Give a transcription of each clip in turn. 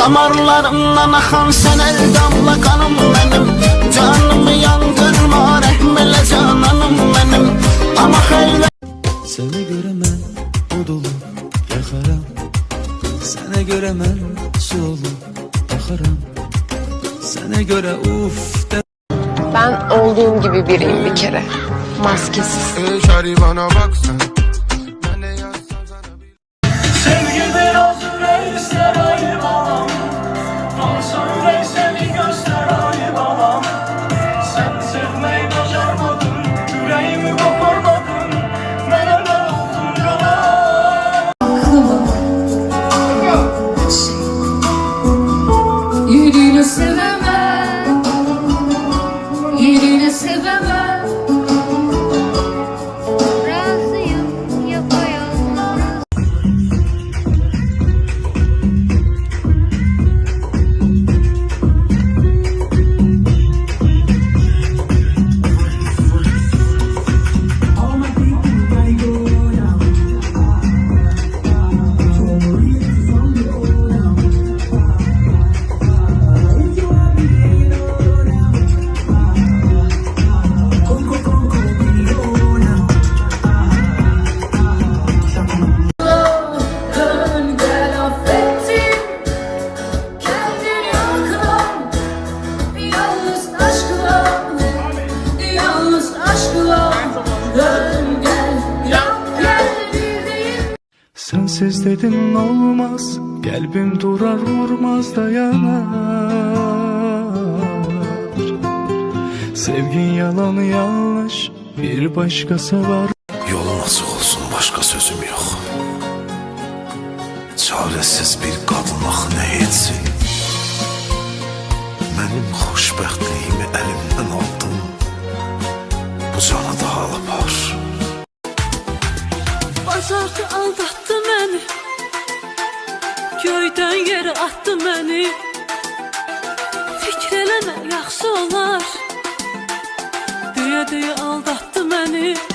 Damarlarımdan akan sen el damla kanım benim. Canımı yandırma rekmele cananım benim. Ama hele Seni göremem odulu yakaram. Sene göremem sulu bakaram Sene göre uf de Ben olduğum gibi biriyim bir kere. Maskesiz. Ey şari bana bak sen Sensiz dedim olmaz Kalbim durar vurmaz dayanar. Sevgin yalan yanlış Bir başkası var. Yolun açık olsun başka sözüm yok. Çaresiz bir qadınlıq nə etsin? Mənim xoşbəxtliyimi əlimdən aldın atdı məni. Fikr eləmə, yaxşı olar. Deyə-deyə aldatdı məni.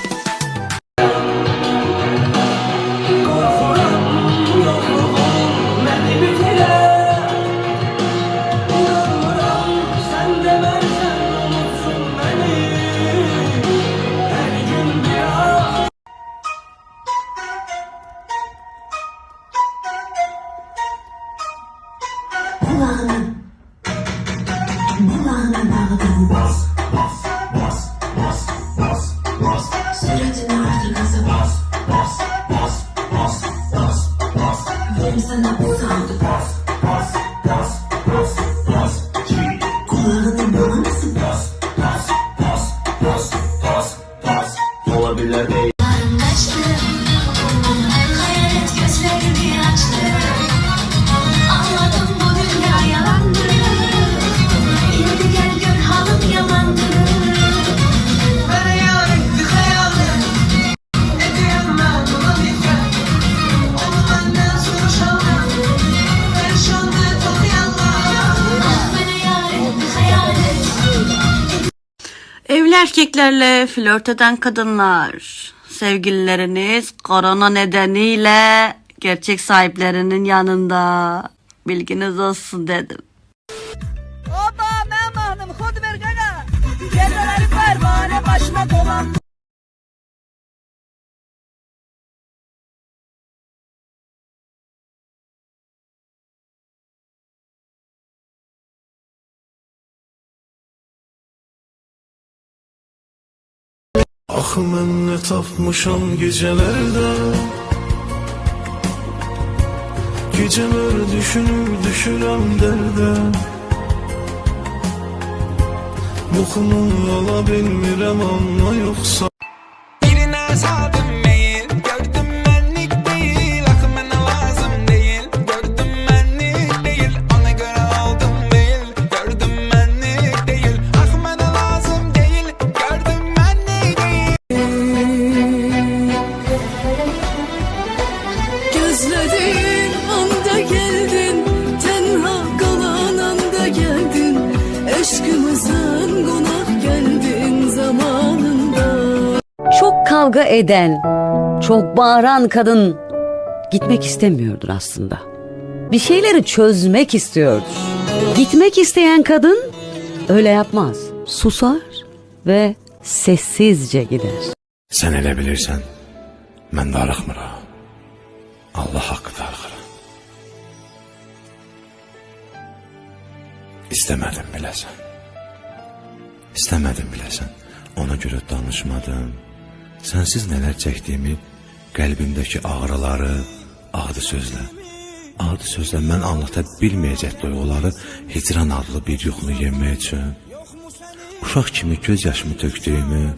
Hayalet erkeklerle flört eden kadınlar. Sevgilileriniz korona nedeniyle gerçek sahiplerinin yanında. Bilginiz olsun dedim. Oba memanım hod ver gaga. Geceleri pervane başıma dolan. Axı mən nə tapmışam gecələrdə Gecələr düşünür düşürəm dərdə Yuxumu ala bilmirəm amma yoxsa Birine sardım kavga eden, çok bağıran kadın gitmek istemiyordur aslında. bir şeyleri çözmek istiyordur. Gitmek isteyen kadın öyle yapmaz. Susar ve sessizce gider. Sən elə bilirsən, mən darıxmıram. Allah haqqı darıxıram. İstəmədim biləsən. İstəmədim biləsən. Ona görə danışmadım. Sənsiz nələr çəkdiyimi, qəlbimdəki ağrıları adi sözlə, adi sözlə mən anlata bilməyəcək duyğuları hicran adlı bir yuxunu yemək üçün uşaq kimi göz yaşımı tökdüyümü,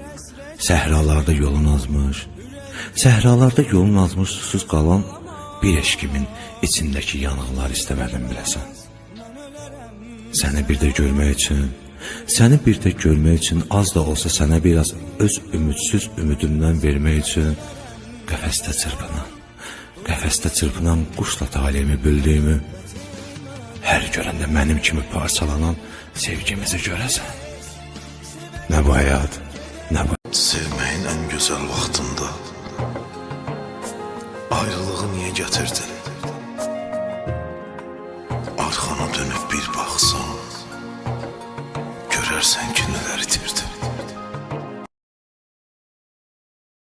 səhralarda yolun azmış, səhralarda yolun azmış susuz qalan bir eşkimin içindəki yanıqlar istəmədim biləsən. Səni bir də görmək üçün, səni bir də görmək üçün az da olsa sənə biraz öz ümidsiz ümidimdən vermək üçün qəfəsdə çırpınan, qəfəsdə çırpınan quşla taleyimi bildiyimi, hər görəndə mənim kimi parçalanan sevgimizi görəsən. Nə bu həyat, nə bu Sevməyin ən gözəl vaxtında Ayrılığı niyə gətirdin? Seversen günler itirdin.